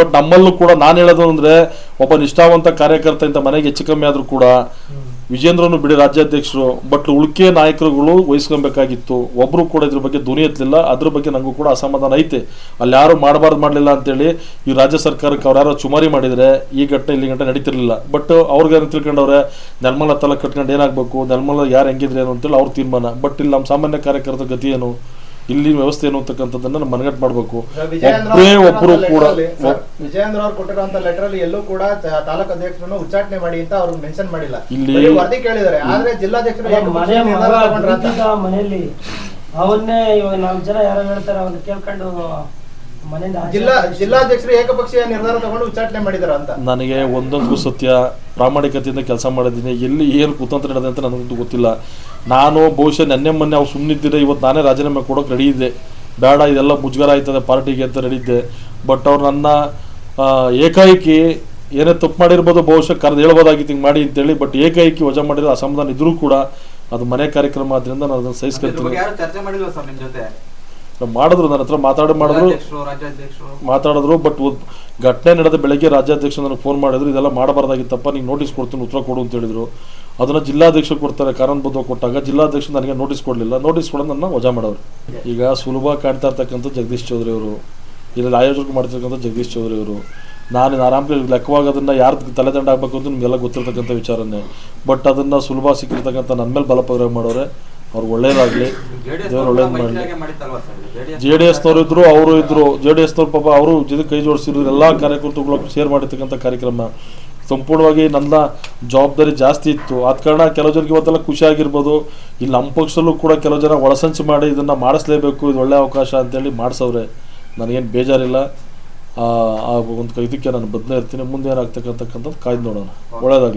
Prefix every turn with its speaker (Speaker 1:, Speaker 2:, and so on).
Speaker 1: But ನಮ್ಮಲ್ಲೂ ಕೂಡ ನಾನು ಹೇಳೋದು ಅಂದ್ರೆ ಒಬ್ಬ ನಿಷ್ಠಾವಂತ ಕಾರ್ಯಕರ್ತ ಇಂತ ಮನೆಗೆ ಹೆಚ್ಚು ಕಮ್ಮಿ ಆದ್ರೂ ಕೂಡ ವಿಜೇಂದ್ರನು ಬಿಡಿ ರಾಜ್ಯಾಧ್ಯಕ್ಷರು ಬಟ್ ಉಳ್ಕೆ ನಾಯಕರುಗಳು ವಹಿಸ್ಕೊಬೇಕಾಗಿತ್ತು. ಒಬ್ರು ಕೂಡ ಇದ್ರ ಬಗ್ಗೆ ಧ್ವನಿ ಎತ್ತಲಿಲ್ಲ. ಅದ್ರ ಬಗ್ಗೆ ನಂಗೂ ಕೂಡ ಅಸಮಾಧಾನ ಐತೆ. ಅಲ್ಲಿ ಯಾರು ಮಾಡಬಾರ್ದು ಮಾಡಲಿಲ್ಲ ಅಂತೇಳಿ ಈ ರಾಜ್ಯ ಸರ್ಕಾರಕ್ಕೆ ಅವ್ರು ಯಾರೋ ಚುಮಾರಿ ಮಾಡಿದ್ರೆ ಈ ಘಟನೆ ಇಲ್ಲಿ ಗಂಟೆ ನಡೀತಿರ್ಲಿಲ್ಲ. ಬಟ್ ಅವ್ರಿಗೆ ತಿಳ್ಕೊಂಡವ್ರೆ? ನೆಲಮಲ ತಲೆ ಕಟ್ಕೊಂಡು ಏನಾಗಬೇಕು? ನೆಲಮಲ ಯಾರು ಹೆಂಗಿದ್ರೆ ಏನು ಅಂತೇಳಿ ಅವ್ರ ತೀರ್ಮಾನ. ಬಟ್ ಇಲ್ಲಿ ನಮ್ಮ ಸಾಮಾನ್ಯ ಕಾರ್ಯಕರ್ತರ ಗತಿ ಏನು? ಇಲ್ಲಿ ವ್ಯವಸ್ಥೆ ಏನು ಅಂತಕ್ಕಂಥದ್ದನ್ನ ನಾವು ಮನಗಟ್ಟು ಮಾಡಬೇಕು.
Speaker 2: ವಿಜಯೇಂದ್ರ
Speaker 1: ಒಬ್ಬರೇ ಒಬ್ಬರು
Speaker 2: ಕೊಟ್ಟಿರೋ
Speaker 1: ಕೂಡ
Speaker 2: ವಿಜಯೇಂದ್ರ ಅವ್ರು ಕೊಟ್ಟಿರುವಂತ ಲೆಟರ್ ಅಲ್ಲಿ ಎಲ್ಲೂ ಕೂಡ ತಾಲೂಕ್ ಅಧ್ಯಕ್ಷರನ್ನು ಉಚ್ಚಾಟನೆ ಮಾಡಿ ಅಂತ ಅವರು ಮೆನ್ಷನ್ ಮಾಡಿಲ್ಲ.
Speaker 1: ಇಲ್ಲಿ-
Speaker 2: ವರದಿ ಕೇಳಿದ್ದಾರೆ. ಆದ್ರೆ ಜಿಲ್ಲಾಧ್ಯಕ್ಷರು
Speaker 3: ಮನೆಯಲ್ಲಿ ಅವನ್ನೇ ಇವಾಗ ನಾಲ್ಕು ಜನ ಯಾರು ಹೇಳ್ತಾರೆ ಅವನ್ನ ಕೇಳ್ಕೊಂಡು
Speaker 2: ಜಿಲ್ಲಾ. ಜಿಲ್ಲಾಧ್ಯಕ್ಷರು ಏಕಪಕ್ಷೀಯ ನಿರ್ಧಾರ ತಗೊಂಡು ಉಚ್ಚಾಟನೆ ಮಾಡಿದಾರ ಅಂತ.
Speaker 1: ನನಗೆ ಒಂದೊಂದು ಸತ್ಯ ಪ್ರಾಮಾಣಿಕತೆಯಿಂದ ಕೆಲಸ ಮಾಡಿದ್ದೀನಿ. ಎಲ್ಲಿ ಏನು ಕುತಂತ್ರ ನಡೆದೆ ಅಂತ ನನಗಂತೂ ಗೊತ್ತಿಲ್ಲ. ನಾನು ಬಹುಶಃ ನೆನ್ನೆ ಮೊನ್ನೆ ಅವ್ರು ಸುಮ್ಮನಿದ್ದಿದ್ರೆ ಇವತ್ತು ನಾನೇ ರಾಜೀನಾಮೆ ಕೊಡೋಕೆ ರೆಡಿ ಇದ್ದೆ. ಬೇಡ ಇದೆಲ್ಲ ಮುಜುಗರ ಆಯ್ತದೆ ಪಾರ್ಟಿಗೆ ಅಂತ ರೆಡಿ ಇದ್ದೆ. ಬಟ್ ಅವ್ರು ನನ್ನ ಏಕಾಏಕಿ ಏನೇ ತಪ್ಪು ಮಾಡಿರ್ಬೋದು ಬಹುಶಃ ಕರೆದು ಹೇಳ್ಬೋದಾಗಿತ್ತು ಹಿಂಗೆ ಮಾಡಿ ಅಂತೇಳಿ ಬಟ್ ಏಕಾಏಕಿ ವಜಾ ಮಾಡಿರೋ ಅಸಮಾಧಾನ ಇದ್ರೂ ಕೂಡ ಅದು ಮನೆ ಕಾರ್ಯಕ್ರಮ ಆದ್ರಿಂದ ನಾನು ಅದನ್ನು ಸಹಿಸ್ಕೊಳ್ತೀನಿ. ಮಾಡಿದ್ರು ನನ್ನ ಹತ್ರ ಮಾತಾಡಿ ಮಾಡಿದ್ರು. ಮಾತಾಡಿದ್ರು ಬಟ್ ಘಟನೆ ನಡೆದ ಬೆಳಗ್ಗೆ ರಾಜ್ಯಾಧ್ಯಕ್ಷ ನನಗೆ ಫೋನ್ ಮಾಡಿದ್ರು ಇದೆಲ್ಲ ಮಾಡಬಾರ್ದಾಗಿತ್ತಪ್ಪ ನೀನು ನೋಟಿಸ್ ಕೊಡ್ತೀನಿ ಉತ್ತರ ಕೊಡು ಅಂತ ಹೇಳಿದ್ರು. ಅದನ್ನ ಜಿಲ್ಲಾಧ್ಯಕ್ಷರು ಕೊಡ್ತಾರೆ ಕಾರಣಬದ್ಧ ಕೊಟ್ಟಾಗ ಜಿಲ್ಲಾಧ್ಯಕ್ಷ ನನಗೆ ನೋಟಿಸ್ ಕೊಡಲಿಲ್ಲ. ನೋಟಿಸ್ ಕೊಡ ನನ್ನ ವಜಾ ಮಾಡೋರು. ಈಗ ಸುಲಭ ಕಾಣ್ತಾ ಇರ್ತಕ್ಕಂಥ ಜಗದೀಶ್ ಚೌಧರಿ ಅವರು ಇಲ್ಲಿ ಆಯೋಜಕ ಮಾಡ್ತಿರ್ತಕ್ಕಂಥ ಜಗದೀಶ್ ಚೌಧರಿ ಅವರು ನಾನು ಆರಾಮ್ಗೆ ಲೆಕ್ಕವಾಗೋದನ್ನು ಅದನ್ನ ಯಾರ್ದು ತಲೆದಂಡ ಆಗಬೇಕು ಅಂತ ನಿಮಗೆಲ್ಲ ಗೊತ್ತಿರ್ತಕ್ಕಂಥ ವಿಚಾರನೇ. ಬಟ್ ಅದನ್ನ ಸುಲಭ ಸಿಕ್ಕಿರ್ತಕ್ಕಂಥ ನನ್ನ ಮೇಲೆ ಬಲಪ್ರಯೋಗ ಮಾಡೋರೆ ಅವ್ರಿಗೆ ಒಳ್ಳೇದಾಗಲಿ ಜೆ ಡಿ ಎಸ್ನವ್ರು ಇದ್ರು ಅವರು ಇದ್ರು. ಜೆ ಡಿ ಎಸ್ನವ್ರು ಪಾಪ ಅವರು ಜೊತೆ ಕೈ ಜೋಡಿಸಿದ್ರು ಎಲ್ಲ ಕಾರ್ಯಕರ್ತರುಗಳು ಶೇರ್ ಮಾಡಿರ್ತಕ್ಕಂಥ ಕಾರ್ಯಕ್ರಮ. ಸಂಪೂರ್ಣವಾಗಿ ನನ್ನ ಜವಾಬ್ದಾರಿ ಜಾಸ್ತಿ ಇತ್ತು. ಆದ ಕಾರಣ ಕೆಲವು ಜನಕ್ಕೆ ಇವತ್ತೆಲ್ಲ ಖುಷಿ ಆಗಿರ್ಬೋದು. ಇಲ್ಲಿ ನಮ್ಮ ಪಕ್ಷದಲ್ಲೂ ಕೂಡ ಕೆಲವು ಜನ ಒಳಸಂಚು ಮಾಡಿ ಇದನ್ನ ಮಾಡಿಸ್ಲೇಬೇಕು. ಇದು ಒಳ್ಳೆ ಅವಕಾಶ ಅಂತೇಳಿ ಮಾಡಿಸವ್ರೆ. ನನಗೇನು ಬೇಜಾರಿಲ್ಲ. ಆ ಒಂದು ಇದಕ್ಕೆ ನಾನು ಬದಲೇ ಇರ್ತೀನಿ. ಮುಂದೆ ಏನಾಗ್ತಕ್ಕಂಥಕ್ಕಂಥದ್ದು ಕಾಯ್ದು ನೋಡೋಣ. ಒಳ್ಳೇದಾಗಲಿ.